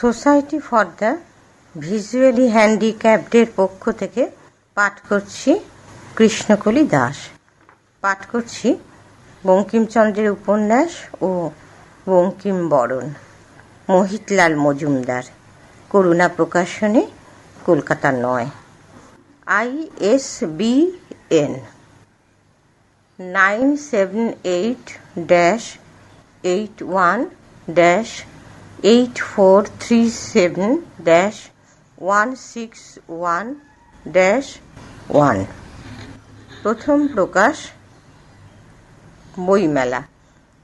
Society for the visually হ্যান্ডিক্যাপডের পক্ষ থেকে পাঠ করছি কৃষ্ণকলি দাস। পাঠ করছি বঙ্কিমচন্দ্রের উপন্যাস ও বঙ্কিম বরণ। মোহিতলাল মজুমদার। করুণা প্রকাশনে, কলকাতা নয়। I S B N. Nine seven eight dash eight one dash eight four three seven dash one six one dash one প্রথম প্রকাশ বইমেলা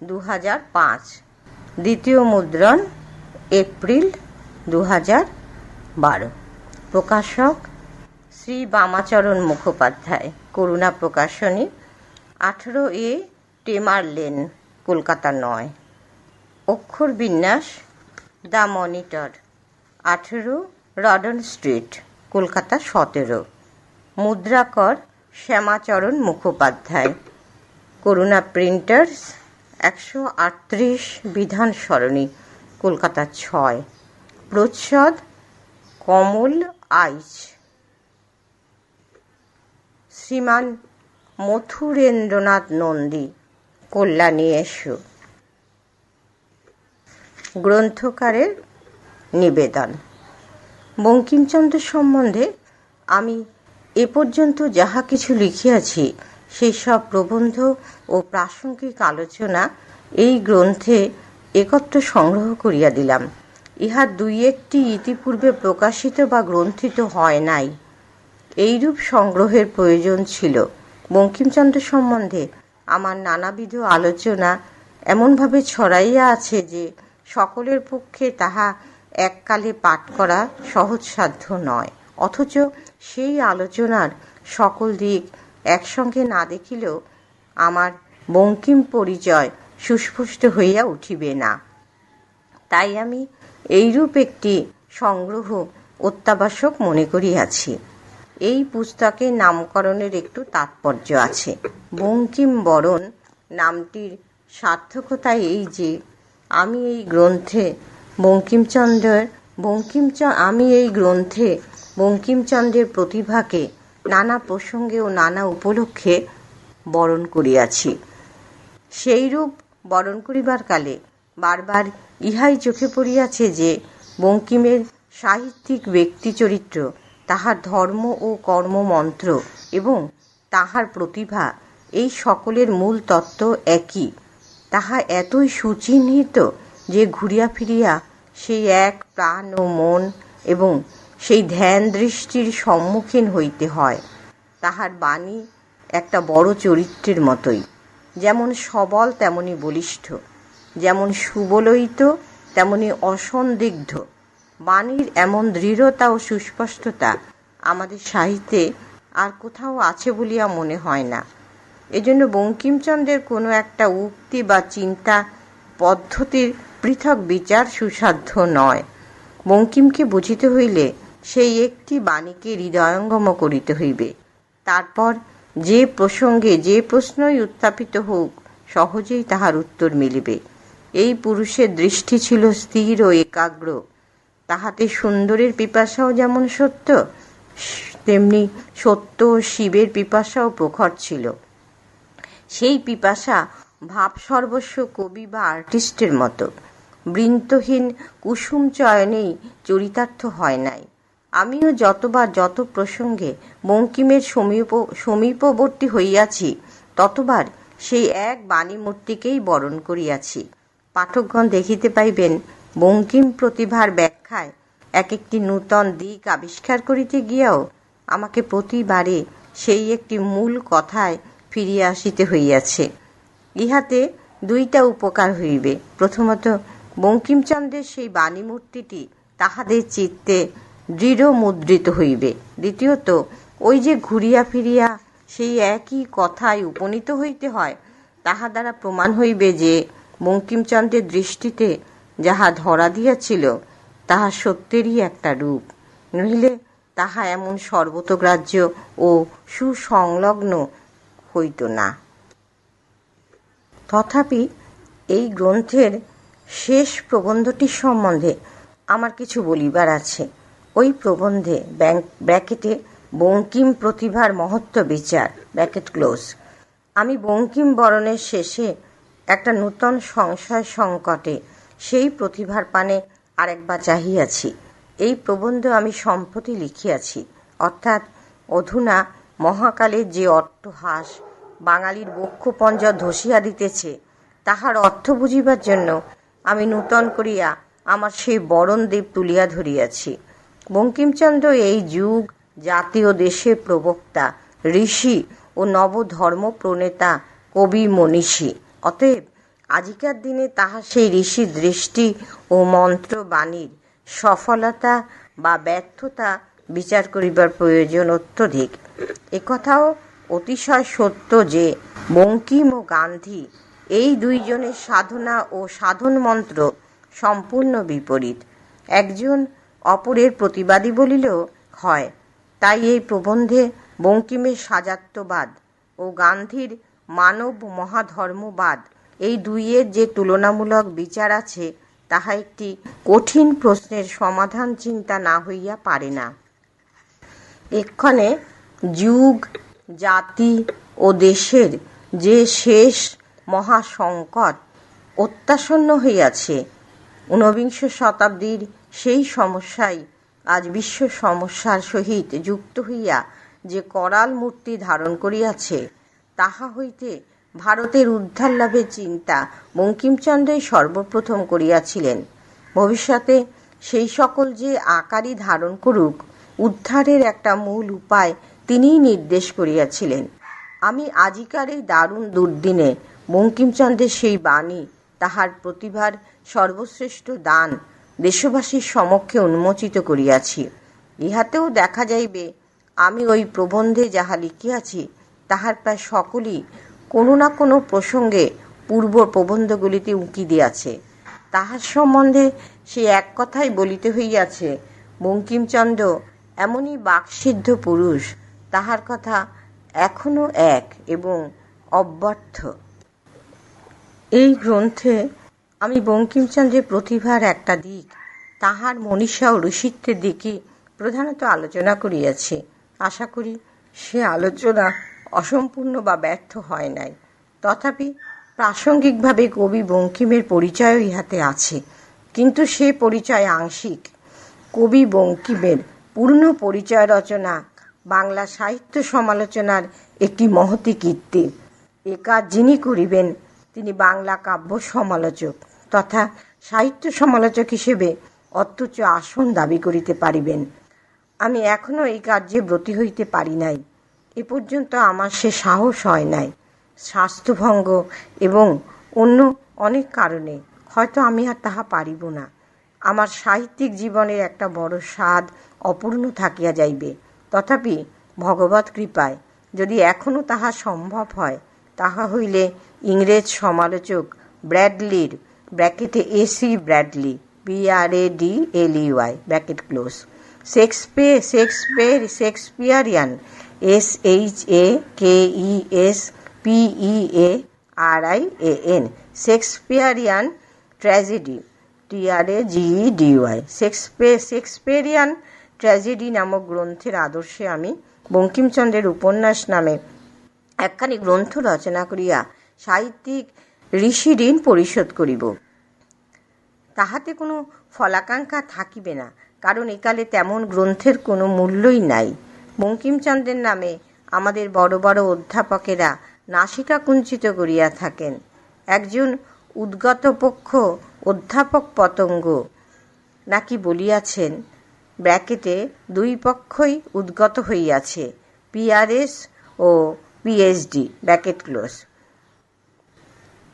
দু হাজার পাঁচ। দ্বিতীয় মুদ্রণ, এপ্রিল দু হাজার বারো। প্রকাশক শ্রী বামাচরণ মুখোপাধ্যায়, করুণা প্রকাশনী, আঠেরো এ টেমার লেন কলকাতা নয়। অক্ষর বিন্যাস দ্য মনিটর, আঠেরো রডন স্ট্রিট, কলকাতা সতেরো। মুদ্রাকর শ্যামাচরণ মুখোপাধ্যায়, করুণা প্রিন্টার্স, একশো আটত্রিশ বিধান সরণি, কলকাতা ছয়। প্রচ্ছদ, কমল আইচ। শ্রীমান মথুরেন্দ্রনাথ নন্দী, কল্যাণী এসো। গ্রন্থকারের নিবেদন। বঙ্কিমচন্দ্র সম্বন্ধে আমি এ পর্যন্ত যাহা কিছু লিখিয়াছি, সেই সব প্রবন্ধ ও প্রাসঙ্গিক আলোচনা এই গ্রন্থে একত্র সংগ্রহ করিয়া দিলাম। ইহা দুই একটি ইতিপূর্বে প্রকাশিত বা গ্রন্থিত হয় নাই। এইরূপ সংগ্রহের প্রয়োজন ছিল। বঙ্কিমচন্দ্র সম্বন্ধে আমার নানাবিধ আলোচনা এমনভাবে ছড়াইয়া আছে যে সকলের পক্ষে তাহা এককালে পাঠ করা সহজসাধ্য নয়। অথচ সেই আলোচনার সকল দিক একসঙ্গে না দেখিলেও আমার বঙ্কিম পরিচয় সুস্পষ্ট হইয়া উঠিবে না। তাই আমি এইরূপ একটি সংগ্রহ অত্যাবশ্যক মনে করিয়াছি। এই পুস্তকে নামকরণের একটু তাৎপর্য আছে। বঙ্কিম বরণ নামটির সার্থকতা এই যে আমি এই গ্রন্থে বঙ্কিমচন্দ্রের বঙ্কিমচ আমি এই গ্রন্থে বঙ্কিমচন্দ্রের প্রতিভাকে নানা প্রসঙ্গে ও নানা উপলক্ষে বরণ করিয়াছি। সেইরূপ বরণ করিবার কালে বারবার ইহাই চোখে পড়িয়াছে যে বঙ্কিমের সাহিত্যিক ব্যক্তি চরিত্র তাহার ধর্ম ও কর্মমন্ত্র এবং তাহার প্রতিভা, এই সকলের মূল তত্ত্ব একই। তাহা এতই সুচিহ্নিত যে ঘুরিয়া ফিরিয়া সেই এক প্রাণ ও মন এবং সেই ধ্যান দৃষ্টির সম্মুখীন হইতে হয়। তাহার বাণী একটা বড় চরিত্রের মতোই। যেমন সবল, তেমনি বলিষ্ঠ। যেমন সুবলয়িত, তেমনি অসন্দিগ্ধ। বাণীর এমন দৃঢ়তা ও সুস্পষ্টতা আমাদের সাহিত্যে আর কোথাও আছে বলিয়া মনে হয় না। এজন্য বঙ্কিমচন্দ্রের কোনো একটা উক্তি বা চিন্তা পদ্ধতির পৃথক বিচার সুসাধ্য নয়। বঙ্কিমকে বুঝিতে হইলে সেই একটি বাণীকে হৃদয়ঙ্গম করিতে হইবে। তারপর যে প্রসঙ্গে যে প্রশ্নই উত্থাপিত হোক, সহজেই তাহার উত্তর মিলিবে। এই পুরুষের দৃষ্টি ছিল স্থির ও একাগ্র। তাহাতে সুন্দরের পিপাসাও যেমন সত্য, তেমনি সত্য ও শিবের পিপাসাও প্রখর ছিল। সেই পিপাসা ভাব সর্বস্ব কবি বা আর্টিস্টের মতো। বৃন্তহীন কুসুম চয়নেই চরিতার্থ হয় নাই। আমিও যতবার যত প্রসঙ্গে বঙ্কিমের সমীপ, সমীপবর্তী হইয়াছি, ততবার সেই এক বাণীমূর্তিকেই বরণ করিয়াছি। পাঠকগণ দেখিতে পাইবেন, বঙ্কিম প্রতিভার ব্যাখ্যায় এক একটি নূতন দিক আবিষ্কার করিতে গিয়াও আমাকে প্রতিবারে সেই একটি মূল কথায় ফিরিয়া আসিতে হইয়াছে। ইহাতে দুইটা উপকার হইবে। প্রথমত, বঙ্কিমচন্দ্রের সেই বাণীমূর্তিটি তাহাদের চিত্তে দৃঢ় মুদ্রিত হইবে। দ্বিতীয়ত, ওই যে ঘুরিয়া ফিরিয়া সেই একই কথায় উপনীত হইতে হয়, তাহা দ্বারা প্রমাণ হইবে যে বঙ্কিমচন্দ্রের দৃষ্টিতে যাহা ধরা দিয়াছিল, তাহা সত্যেরই একটা রূপ। নহিলে তাহা এমন সর্বতগ্রাহ্য ও সুসংলগ্ন হইত না। তথাপি এই গ্রন্থের শেষ প্রবন্ধটির সম্বন্ধে আমার কিছু বলিবার আছে। ওই প্রবন্ধে ব্র্যাকেটে বঙ্কিম প্রতিভার মহত্ব বিচার, ব্র্যাকেট ক্লোজ। আমি বঙ্কিম বরণের শেষে একটা নূতন সংশয় সংকটে সেই প্রতিভার পানে আরেকবার চাহিয়াছি। এই প্রবন্ধ আমি সম্প্রতি লিখিয়াছি, অর্থাৎ অধুনা মহাকালের যে অট্টহাস বাঙালির বক্ষপঞ্জ ধসিয়া দিতেছে, তাহার অর্থ বুঝিবার জন্য আমি নূতন করিয়া আমার সেই বরণদেব তুলিয়া ধরিয়াছি। বঙ্কিমচন্দ্র এই যুগ জাতীয় দেশের প্রবক্তা, ঋষি ও নবধর্ম প্রণেতা কবি মনীষী। অতএব আজিকার দিনে তাহা সেই ঋষি দৃষ্টি ও মন্ত্রবাণীর সফলতা বা ব্যর্থতা বিচার করিবার প্রয়োজন অত্যধিক। একথাও অতিশয় সত্য যে বঙ্কিম ও গান্ধী এই দুইজনের সাধনা ও সাধন মন্ত্র সম্পূর্ণ বিপরীত। একজন অপরের প্রতিবাদী বলিলেও হয়, তাই এই প্রবন্ধে বঙ্কিমের সাজাত্যবাদ ও গান্ধীর মানব মহাধর্মবাদ এই দুইয়ের যে তুলনামূলক বিচার আছে, তাহা একটি কঠিন প্রশ্নের সমাধান চিন্তা না হইয়া পারে না। এক্ষণে যুগ, জাতি ও দেশের যে শেষ মহাসংকট অত্যাসন্ন হইয়াছে, ঊনবিংশ শতাব্দীর সেই সমস্যাই আজ বিশ্ব সমস্যার সহিত যুক্ত হইয়া যে করাল মূর্তি ধারণ করিয়াছে, তাহা হইতে ভারতের উদ্ধার লাভের চিন্তা বঙ্কিমচন্দ্রই সর্বপ্রথম করিয়াছিলেন। ভবিষ্যতে সেই সকল যে আকারই ধারণ করুক উদ্ধারের একটা মূল উপায় তিনিই নির্দেশ করিয়াছিলেন। আমি আজিকার এই দারুণ দুর্দিনে বঙ্কিমচন্দ্রের সেই বাণী, তাহার প্রতিভার সর্বশ্রেষ্ঠ দান দেশবাসীর সমক্ষে উন্মোচিত করিয়াছি। ইহাতেও দেখা যাইবে, আমি ওই প্রবন্ধে যাহা লিখিয়াছি, তাহার প্রায় সকলই কোনো না কোনো প্রসঙ্গে পূর্ব প্রবন্ধগুলিতে উঁকি দিয়াছে। তাহার সম্বন্ধে সে এক কথাই বলিতে হইয়াছে, বঙ্কিমচন্দ্র এমনই বাকসিদ্ধ পুরুষ, তাহার কথা এখনও এক এবং অব্যর্থ। এই গ্রন্থে আমি বঙ্কিমচন্দ্রের প্রতিভার একটা দিক, তাহার মনীষা ও ঋষিত্বের দিকে প্রধানত আলোচনা করিয়াছি। আশা করি সে আলোচনা অসম্পূর্ণ বা ব্যর্থ হয় নাই। তথাপি প্রাসঙ্গিকভাবে কবি বঙ্কিমের পরিচয়ও ইহাতে আছে, কিন্তু সে পরিচয় আংশিক। কবি বঙ্কিমের পূর্ণ পরিচয় রচনা, বাংলা সাহিত্য সমালোচনার একটি মহতি কীর্তি। এ কাজ যিনি করিবেন, তিনি বাংলা কাব্য সমালোচক তথা সাহিত্য সমালোচক হিসেবে অত্যুচ্চ আসন দাবি করিতে পারিবেন। আমি এখনও এই কার্যে ব্রতী হইতে পারি নাই। এ পর্যন্ত আমার সে সাহস হয় নাই। স্বাস্থ্যভঙ্গ এবং অন্য অনেক কারণে হয়তো আমি আর তাহা পারিব না। আমার সাহিত্যিক জীবনের একটা বড় স্বাদ অপূর্ণ থাকিয়া যাইবে। তথাপি ভগবত কৃপায়, যদি এখনও তাহা সম্ভব হয়, তাহা হইলে ইংরেজ সমালোচক ব্র্যাডলির, ব্র্যাকেটে A C Bradley B R A D L U I bracket close, Shakespeare Shakespeare, Shakespearean S H A K E S P E A R I A N Shakespearean tragedy T R A G E D Y Shakespeare, Shakespearean tragedy নামক গ্রন্থের আদর্শে আমি বঙ্কিমচন্দ্রের উপন্যাস নামে একখানি গ্রন্থ রচনা করিয়া সাহিত্যিক ঋষি ঋণ পরিশোধ করিব। তাহাতে কোনো ফলাকাঙ্ক্ষা থাকিবে না, কারণ একালে তেমন গ্রন্থের কোনো মূল্যই নাই। বঙ্কিমচন্দ্রের নামে আমাদের বড় বড় অধ্যাপকেরা নাসিকা কুঞ্চিত করিয়া থাকেন। একজন উদ্গত পক্ষ অধ্যাপক পতঙ্গ নাকি বলিয়াছেন ব্র্যাকেটে দুই পক্ষই উদ্গত হইয়াছে পিআরএস ও পিএইচডি ব্র্যাকেট ক্লোজ।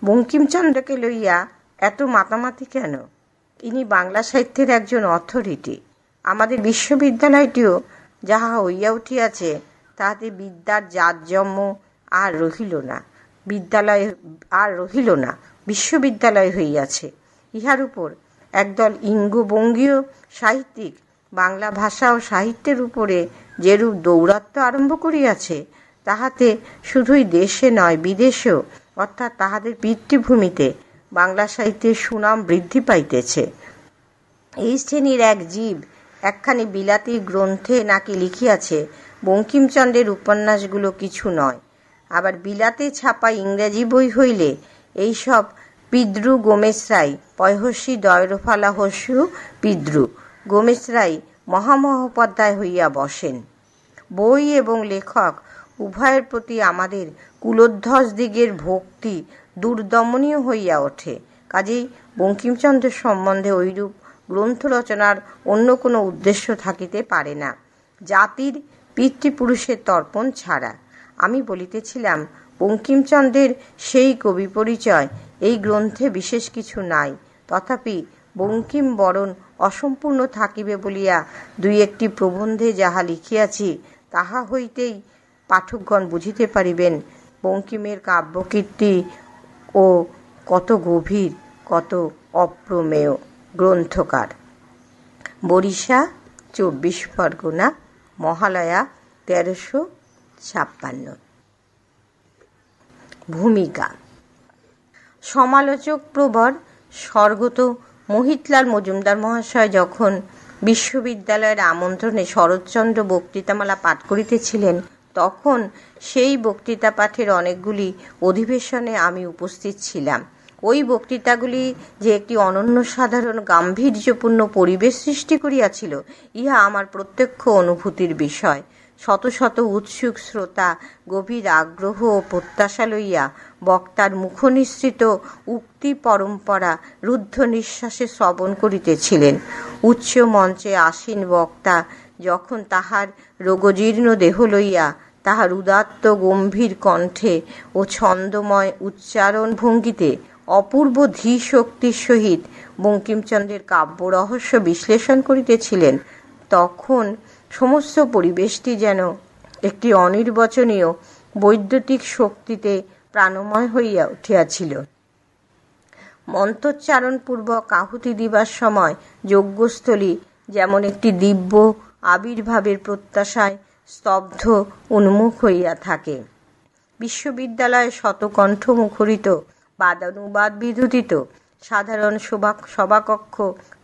বঙ্কিমচন্দ্রকে লইয়া এত মাতামাতি কেন? ইনি বাংলা সাহিত্যের একজন অথরিটি। আমাদের বিশ্ববিদ্যালয়টিও যাহা হইয়া উঠিয়াছে, তাহাতে বিদ্যার জাতজম্য আর রহিল না। বিদ্যালয় আর রহিল না, বিশ্ববিদ্যালয় হইয়াছে। ইহার উপর একদল ইঙ্গবঙ্গীয় সাহিত্যিক বাংলা ভাষা ও সাহিত্যের উপরে যেরূপ দৌরাত্ম আরম্ভ করিয়াছে, তাহাতে শুধুই দেশে নয়, বিদেশেও, অর্থাৎ তাহাদের পিতৃভূমিতে বাংলা সাহিত্যের সুনাম বৃদ্ধি পাইতেছে। এই শ্রেণির এক জীব একখানি বিলাতি গ্রন্থে নাকি লিখিয়াছে, বঙ্কিমচন্দ্রের উপন্যাসগুলো কিছু নয়। আবার বিলাতে ছাপা ইংরেজি বই হইলে এইসব পিদ্রু গোমেশরাই পয়হস্যি দয়রফালা হস্যু পিদ্রু। গোমেশরাই মহামহোপাধ্যায় হইয়া বসেন। বই এবং লেখক উভয়ের প্রতি আমাদের কুলোধ্বজ দিগের ভক্তি দুর্দমনীয় হইয়া ওঠে। কাজেই বঙ্কিমচন্দ্র সম্বন্ধে ঐরূপ গ্রন্থ রচনার অন্য কোনো উদ্দেশ্য থাকিতে পারে না। জাতির পিতৃপুরুষের তর্পণ ছাড়া। আমি বলিতেছিলাম, বঙ্কিমচন্দ্রের সেই কবি পরিচয় এই গ্রন্থে বিশেষ কিছু নাই। তথাপি বঙ্কিম বরণ অসম্পূর্ণ থাকিবে বলিয়া দুই একটি প্রবন্ধে যাহা লিখিয়াছি, তাহা হইতেই পাঠকগণ বুঝিতে পারিবেন বঙ্কিমের কাব্যকীর্তি ও কত গভীর, কত অপ্রমেয় গ্রন্থকার। বরিশা, চব্বিশ পরগনা, মহালয়া, তেরোশো ছাপ্পান্ন। ভূমিকা। সমালোচক প্রবর স্বর্গত মোহিতলাল মজুমদার মহাশয় যখন বিশ্ববিদ্যালয়ের আমন্ত্রণে শরৎচন্দ্র বক্তৃতামালা পাঠ করিতেছিলেন, তখন সেই বক্তৃতা পাঠের অনেকগুলি অধিবেশনে আমি উপস্থিত ছিলাম। ওই বক্তৃতাগুলি যে একটি অনন্য সাধারণ গাম্ভীর্যপূর্ণ পরিবেশ সৃষ্টি করিয়াছিল, ইহা আমার প্রত্যক্ষ অনুভূতির বিষয়। শত শত উৎসুক শ্রোতা গভীর আগ্রহ ও প্রত্যাশা লইয়া বক্তার মুখনিসৃত উক্তি পরম্পরা রুদ্ধ নিঃশ্বাসে শ্রবণ করিতেছিলেন। উচ্চ মঞ্চে আসীন বক্তা যখন তাহার রোগজীর্ণ দেহ লইয়া তাহার উদাত্ত গম্ভীর কণ্ঠে ও ছন্দময় উচ্চারণ ভঙ্গিতে অপূর্ব ধী শক্তির সহিত বঙ্কিমচন্দ্রের কাব্য রহস্য বিশ্লেষণ করিতেছিলেন, তখন সমস্ত পরিবেশটি যেন একটি অনির্বচনীয় বৈদ্যুতিক শক্তিতে প্রাণময় হইয়া উঠিয়াছিল। মন্ত্রোচ্চারণপূর্বক আহুতি দিবার সময় যজ্ঞস্থলী যেমন একটি দিব্য আবির্ভাবের প্রত্যাশায় স্তব্ধ উন্মুখ হইয়া থাকে। বিশ্ববিদ্যালয়ে শতকণ্ঠ মুখরিত, বাদানুবাদ বিধুতিত, সাধারণ সভা সভাকক্ষ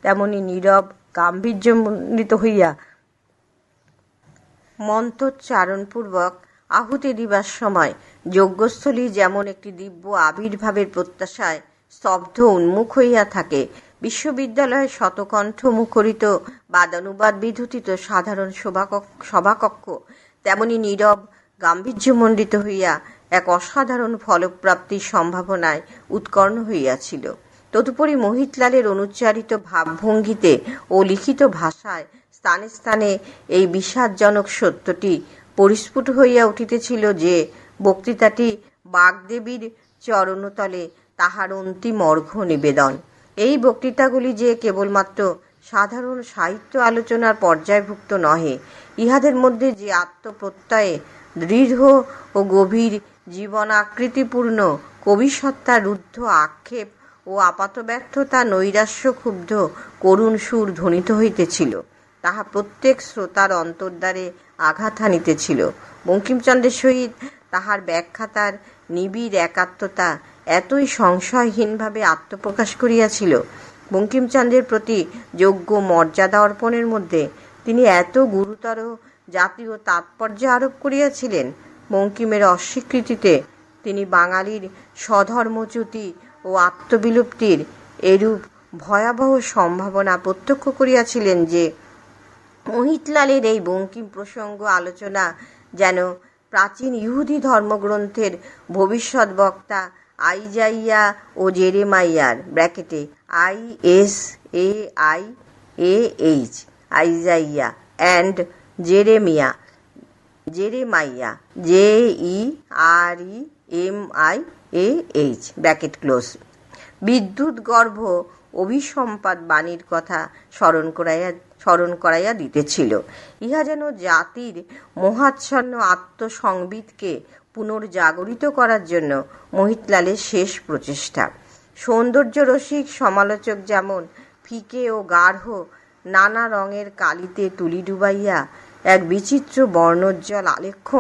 তেমনি নীরব, গাম্ভীর্যমণ্ডিত হইয়া মন্ত্রোচ্চারণপূর্বক আহুতি দিবার সময় যজ্ঞস্থলী যেমন একটি দিব্য আবির্ভাবের প্রত্যাশায় স্তব্ধ উন্মুখ হইয়া থাকে বিশ্ববিদ্যালয়ের শতকণ্ঠ মুখরিত বাদানুবাদ বিধুতিত সাধারণ সভাকক্ষ তেমনি নীরব গাম্ভীর্যমণ্ডিত হইয়া এক অসাধারণ ফলপ্রাপ্তির সম্ভাবনায় উৎকর্ণ হইয়াছিল। তদুপরি মোহিতলালের অনুচ্চারিত ভাবভঙ্গিতে ও লিখিত ভাষায় স্থানে স্থানে এই বিষাদজনক সত্যটি পরিস্ফুট হইয়া উঠিতেছিল যে বক্তৃতাটি বাগদেবীর চরণতলে তাহার অন্তিম অর্ঘ্য নিবেদন। এই বক্তৃতাগুলি যে কেবলমাত্র সাধারণ সাহিত্য আলোচনার পর্যায়ভুক্ত নহে, ইহাদের মধ্যে যে আত্মপ্রত্যয়ে দৃঢ় ও গভীর জীবন জীবনাকৃতিপূর্ণ কবিসত্তার রুদ্ধ আক্ষেপ ও আপাত ব্যর্থতা নৈরাশ্য ক্ষুব্ধ করুণ সুর ধ্বনিত হইতেছিল। তাহা প্রত্যেক শ্রোতার অন্তর্দ্বারে আঘাত হানিতেছিল বঙ্কিমচন্দ্রের সহিত তাহার ব্যাখ্যাতার নিবিড় একাত্মতা এতই সংশয়হীনভাবে আত্মপ্রকাশ করিয়াছিল। বঙ্কিমচন্দ্রের প্রতি যোগ্য মর্যাদা অর্পণের মধ্যে তিনি এত গুরুতর জাতীয় তাৎপর্য আরোপ করিয়াছিলেন, বঙ্কিমের অস্বীকৃতিতে তিনি বাঙালির স্বধর্মচ্যুতি ও আত্মবিলুপ্তির এরূপ ভয়াবহ সম্ভাবনা প্রত্যক্ষ করিয়াছিলেন যে মোহিতলালের এই বঙ্কিম প্রসঙ্গ আলোচনা যেন প্রাচীন ইহুদি ধর্মগ্রন্থের ভবিষ্যৎ বক্তা আইজাইয়া ও জেরেমাইয়ার ব্র্যাকেটে I S A I A H, Isaiah and Jeremiah, Jeremiah, J E R E M I A H, bracket close. বিদ্যুৎ গর্ভ অভিসম্পাদ বাণীর কথা স্মরণ করাইয়া স্মরণ করাইয়া দিতেছিল। ইহা যেন জাতির মহাচ্ছন্ন আত্মসংবিদকে পুনর্জাগরিত করার জন্য মহিতলালের শেষ প্রচেষ্টা। সৌন্দর্য রসিক সমালোচক যেমন ফিকে ও গাঢ় নানা রঙের কালিতে তুলি ডুবাইয়া এক বিচিত্র বর্ণোজ্জ্বল আলেখ্য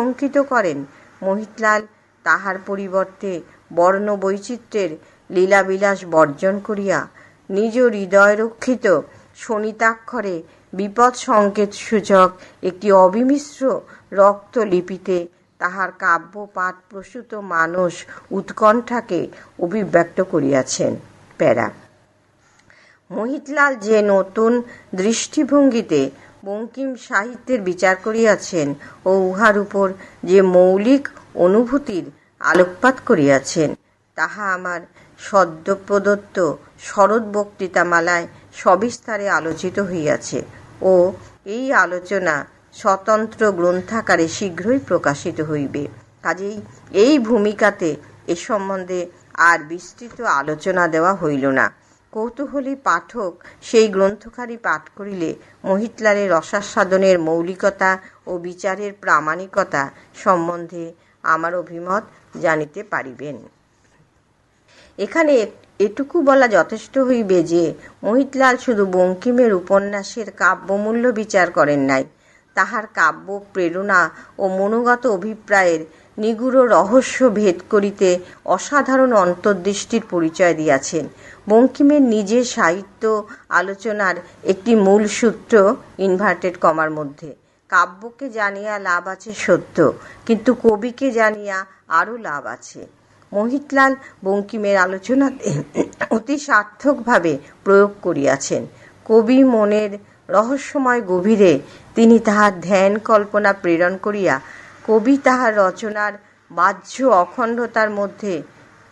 করেন, মহিতলাল তাহার পরিবর্তে বর্ণ বৈচিত্র্যের লীলাবিলাস বর্জন করিয়া নিজ হৃদয় রক্ষিত শনিতাক্ষরে বিপদ সংকেত সূচক একটি অবিমিশ্র রক্তলিপিতে তাহার কাব্য পাঠ প্রসূত মানুষ উৎকণ্ঠাকে অভিব্যক্ত করিয়াছেন প্যারা। মোহিতলাল যে নতুন দৃষ্টিভঙ্গিতে বঙ্কিম সাহিত্যের বিচার করিয়াছেন ও উহার উপর যে মৌলিক অনুভূতির আলোকপাত করিয়াছেন, তাহা আমার সদ্য প্রদত্ত শরৎ বক্তৃতামালায় সবিস্তারে আলোচিত হইয়াছে ও এই আলোচনা স্বতন্ত্র গ্রন্থাকারে শীঘ্রই প্রকাশিত হইবে। কাজেই এই ভূমিকাতে এ সম্বন্ধে আর বিস্তৃত আলোচনা দেওয়া হইল না। কৌতূহলী পাঠক সেই গ্রন্থকারী পাঠ করিলে মহিতলালের রসাস্বাদনের মৌলিকতা ও বিচারের প্রামাণিকতা সম্বন্ধে আমার অভিমত জানিতে পারিবেন। এখানে এটুকু বলা যথেষ্ট হইবে যে, মহিতলাল শুধু বঙ্কিমের উপন্যাসের কাব্যমূল্য বিচার করেন নাই। তাহার কাব্য, প্রেরণা ও মনোগত অভিপ্রায়ের নিগুড় রহস্য ভেদ করিতে অসাধারণ অন্তর্দৃষ্টির পরিচয় দিয়াছেন। বঙ্কিমের নিজের সাহিত্য আলোচনার একটি মূল সূত্র ইনভার্টেড কমার মধ্যে। কাব্যকে জানিয়া লাভ আছে সত্য, কিন্তু কবিকে জানিয়া আরও লাভ আছে। মোহিতলাল বঙ্কিমের আলোচনাতে অতি সার্থকভাবে প্রয়োগ করিয়াছেন। কবি মনের রহস্যময় গভীরে তিনি তাহার ধ্যান কল্পনা প্রেরণ করিয়া কবি তাহার রচনার বাহ্য অখণ্ডতার মধ্যে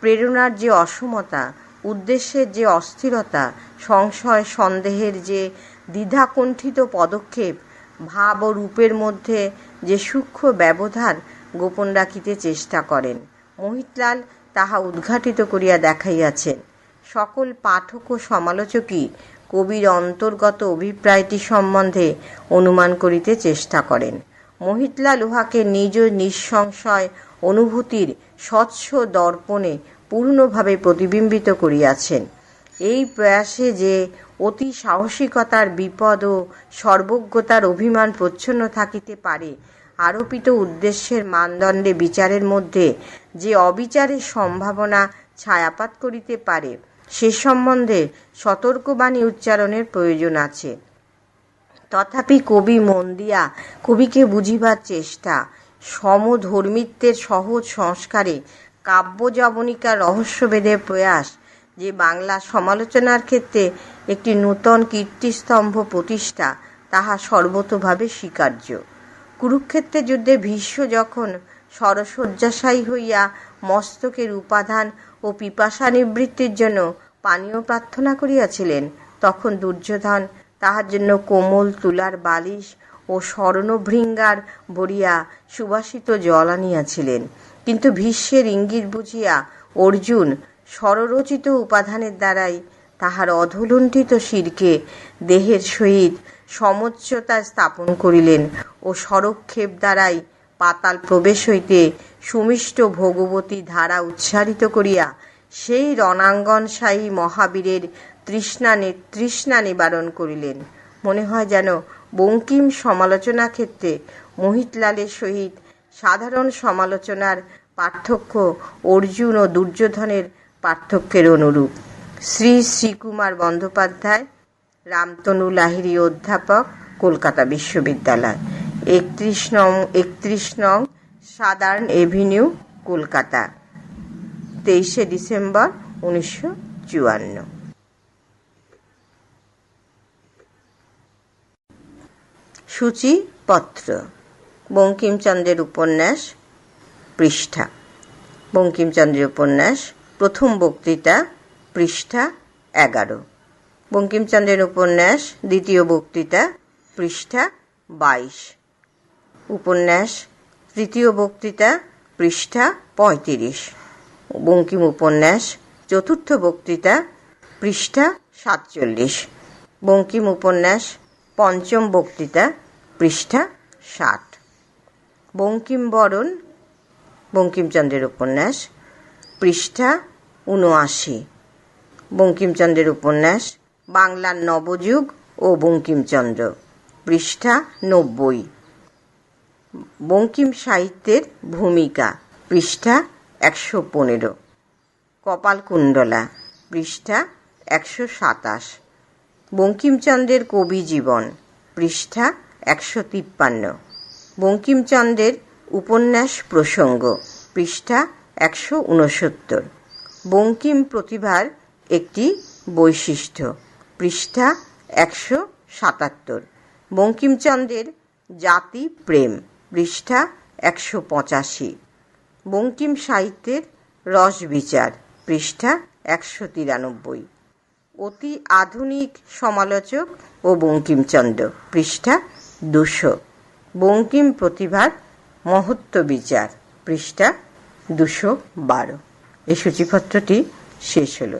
প্রেরণার যে অসমতা, উদ্দেশ্যের যে অস্থিরতা, সংশয়, সন্দেহের যে দ্বিধাকুণ্ঠিত পদক্ষেপ, ভাব ও রূপের মধ্যে যে সূক্ষ্ম ব্যবধান গোপন রাখিতে চেষ্টা করেন। মোহিতলাল তাহা উদ্ঘাটিত করিয়া দেখাইয়াছেন। সকল পাঠক ও সমালোচকই কবির অন্তর্গত অভিপ্রায়টি সম্বন্ধে অনুমান করিতে চেষ্টা করেন। মোহিতলাল উহাকে নিজ নিঃসংশয় অনুভূতির স্বচ্ছ দর্পণে পূর্ণভাবে প্রতিবিম্বিত করিয়াছেন। এই প্রয়াসে যে অতি সাহসিকতার বিপদ ও সর্বজ্ঞতার অভিমান প্রচ্ছন্ন থাকিতে পারে, আরোপিত উদ্দেশ্যের মানদণ্ডে বিচারের মধ্যে যে অবিচারের সম্ভাবনা ছায়াপাত করিতে পারে, সে সম্বন্ধে সতর্কবাণী উচ্চারণের প্রয়োজন আছে। তথাপি কবি মন দিয়া কবিকে বুঝিবার চেষ্টা, সমধর্মিত্বের সহজ সংস্কারে কাব্য জবনিকার রহস্যভেদের প্রয়াস, যে বাংলা সমালোচনার ক্ষেত্রে একটি নূতন কীর্তিস্তম্ভ প্রতিষ্ঠা, তাহা সর্বতোভাবে স্বীকার্য। কুরুক্ষেত্রের যুদ্ধে ভীষ্ম যখন সরশয্যাশায়ী হইয়া মস্তকের উপাদান ও পিপাসা নিবৃত্তির জন্য পানীয় প্রার্থনা করিয়াছিলেন। তখন দুর্যোধন তাহার জন্য কোমল তুলার বালিশ ও স্বর্ণভৃঙ্গার ভরিয়া সুবাসিত জল আনিয়াছিলেন। কিন্তু ভীষ্মের ইঙ্গিত বুঝিয়া অর্জুন স্বররচিত উপাদানের দ্বারাই তাহার অধলুণ্ঠিত শিরকে দেহের সহিত সমচ্ছতা স্থাপন করিলেন ও সরক্ষেপ দ্বারাই পাতাল প্রবেশ হইতে সুমিষ্ট ভগবতী ধারা উচ্চারিত করিয়া সেই রণাঙ্গনশাহী মহাবীরের তৃষ্ণা তৃষ্ণা নিবারণ করিলেন। মনে হয় যেন বঙ্কিম সমালোচনা ক্ষেত্রে মোহিতলালের সহিত সাধারণ সমালোচনার পার্থক্য অর্জুন ও দুর্যোধনের পার্থক্যের অনুরূপ। শ্রী শ্রীকুমার বন্দ্যোপাধ্যায়, রামতনু লাহিড়ী অধ্যাপক, কলকাতা বিশ্ববিদ্যালয়। একত্রিশ নং একত্রিশ নং সাদার্ন এভিনিউ, কলকাতা। তেইশে ডিসেম্বর উনিশশো চুয়ান্ন। সূচিপত্র। বঙ্কিমচন্দ্রের উপন্যাস পৃষ্ঠা। বঙ্কিমচন্দ্রের উপন্যাস প্রথম বক্তৃতা পৃষ্ঠা এগারো। বঙ্কিমচন্দ্রের উপন্যাস দ্বিতীয় বক্তৃতা পৃষ্ঠা বাইশ। উপন্যাস, তৃতীয় বক্তৃতা, পৃষ্ঠা পঁয়ত্রিশ। বঙ্কিম উপন্যাস, চতুর্থ বক্তৃতা, পৃষ্ঠা সাতচল্লিশ। বঙ্কিম উপন্যাস, পঞ্চম বক্তৃতা, পৃষ্ঠা ষাট। বঙ্কিম বরণ, বঙ্কিমচন্দ্রের উপন্যাস, পৃষ্ঠা উনআশি। বঙ্কিমচন্দ্রের উপন্যাস, বাংলার নবযুগ ও বঙ্কিমচন্দ্র, পৃষ্ঠা নব্বই। বঙ্কিম সাহিত্যের ভূমিকা, পৃষ্ঠা একশো পনেরো। কপালকুণ্ডলা, পৃষ্ঠা একশো সাতাশ। বঙ্কিমচন্দ্রের কবি জীবন, পৃষ্ঠা একশো তিপ্পান্ন। বঙ্কিমচন্দ্রের উপন্যাস প্রসঙ্গ, পৃষ্ঠা একশো উনসত্তর। বঙ্কিম প্রতিভার একটি বৈশিষ্ট্য, পৃষ্ঠা একশো সাতাত্তর। বঙ্কিমচন্দ্রের জাতি প্রেম পৃষ্ঠা একশো পঁচাশি। বঙ্কিম সাহিত্যের রস বিচার, পৃষ্ঠা একশো তিরানব্বই। অতি আধুনিক সমালোচক ও বঙ্কিমচন্দ্র, পৃষ্ঠা দুশো। বঙ্কিম প্রতিভার মহত্ব বিচার, পৃষ্ঠা দুশো বারো। এই সূচিপত্রটি শেষ হলো।